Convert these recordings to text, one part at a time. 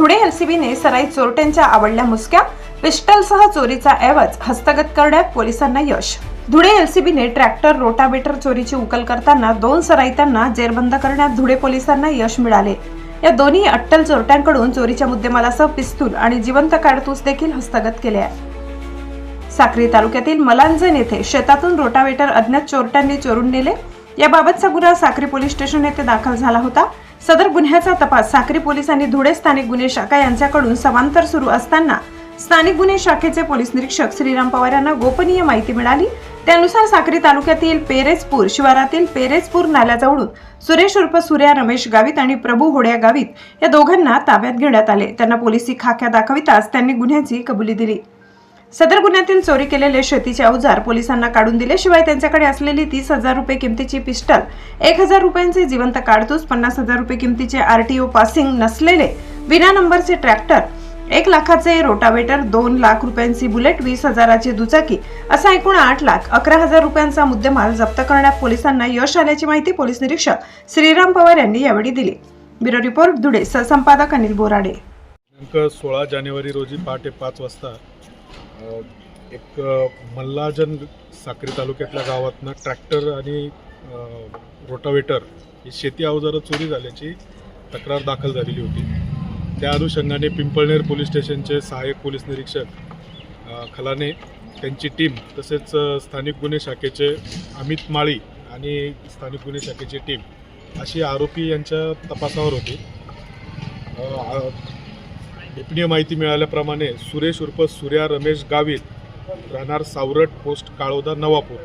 धुळे एलसीबीने सराई चोरट्यांच्या आवडल्या मुसक्या पिस्टलसह चोरीचा ऐवज हस्तगत करण्यात पोलिसांना यश. धुळे एलसीबीने ट्रॅक्टर रोटावेटर चोरीची उकल करताना दोन सराईतांना जेरबंद करण्यात धुळे पोलिसांना यश मिळाले. या दोन्ही अट्टल चोरट्यांकडून चोरीच्या मुद्देमालासह पिस्तूल आणि जिवंत काडतूस देखील हस्तगत केले आहे. साक्री तालुक्यातील मलांजन येथे शेतातून रोटावेटर अज्ञात चोरट्यांनी चोरून नेले. याबाबतचा गुन्हा साक्री पोलीस स्टेशन येथे दाखल झाला होता. सदर गुन्ह्याचा तपास साक्री पोलिसांनी धुळे स्थानिक गुन्हे शाखा यांच्याकडून समांतर सुरू असताना स्थानिक गुन्हे शाखेचे पोलीस निरीक्षक श्रीराम पवार यांना गोपनीय माहिती मिळाली. त्यानुसार साक्री तालुक्यातील पेरेजपूर शिवारातील पेरेजपूर नाल्याजवळून सुरेश उर्फ सूर्या रमेश गावित आणि प्रभू होड्या गावित या दोघांना ताब्यात घेण्यात आले. त्यांना पोलिसी खाक्या दाखविताच त्यांनी गुन्ह्याची कबुली दिली. सदर गुन्ह्यातील चोरी केलेले शेतीचे अवजार पोलिसांना काढून दिले. शिवाय त्यांच्याकडे असलेली तीस हजार रुपये किमतीची पिस्टल एक हजार रुपयांचे जिवंत काडतूस पन्नास हजार रुपये किमतीचे आरटीओ पासिंग नसलेले विना नंबरचे ट्रॅक्टर एक लाखाचे रोटावेटर दोन लाख रुपयांची बुलेट वीस हजाराची दुचाकी असा एकूण आठ लाख अकरा हजार रुपयांचा मुद्देमाल जप्त करण्यात पोलिसांना यश आल्याची माहिती पोलीस निरीक्षक श्रीराम पवार यांनी यावेळी दिली. ब्युरो रिपोर्ट धुळे सहसंपादक अनिल बोराडे. दिनांक सोळा जानेवारी रोजी पहाटे पाच वाजता एक मल्लाजन साक्री तालुक्यातल्या गावातनं ट्रॅक्टर आणि रोटावेटर ही शेती अवजारं चोरी झाल्याची तक्रार दाखल झालेली होती. त्या अनुषंगाने पिंपळनेर पोलीस स्टेशनचे सहाय्यक पोलीस निरीक्षक खलाने त्यांची टीम तसेच स्थानिक गुन्हे शाखेचे अमित माळी आणि स्थानिक गुन्हे शाखेची टीम अशी आरोपी यांच्या तपासावर होती. गोपनीय माहिती मिळाल्याप्रमाणे सुरेश उर्फ सूर्या रमेश गावित राहणार सावरट पोस्ट काळोदा नवापूर.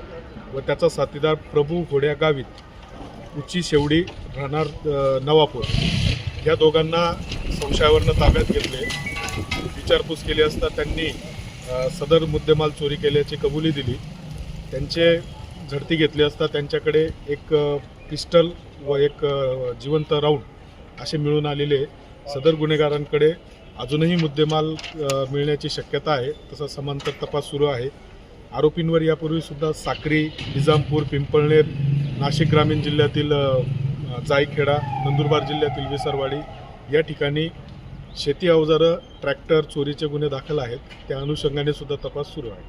व त्याचा साथीदार प्रभू घोड्या गावित. उची शेवडी राहणार नवापूर. या दोघांना संशयावरनं ताब्यात घेतले. विचारपूस केली असता त्यांनी सदर मुद्देमाल चोरी केल्याची कबुली दिली. त्यांचे झडती घेतली असता त्यांच्याकडे एक पिस्टल व एक जिवंत राऊंड असे मिळून आलेले सदर गुन्हेगारांकडे अजूनही मुद्देमाल मिळण्याची शक्यता आहे. तसा समांतर तपास सुरू आहे. आरोपींवर यापूर्वीसुद्धा साक्री निजामपूर पिंपळनेर नाशिक ग्रामीण जिल्ह्यातील जायखेडा नंदुरबार जिल्ह्यातील विसरवाडी या ठिकाणी शेती अवजारं ट्रॅक्टर चोरीचे गुन्हे दाखल आहेत. त्या अनुषंगाने सुद्धा तपास सुरू आहे.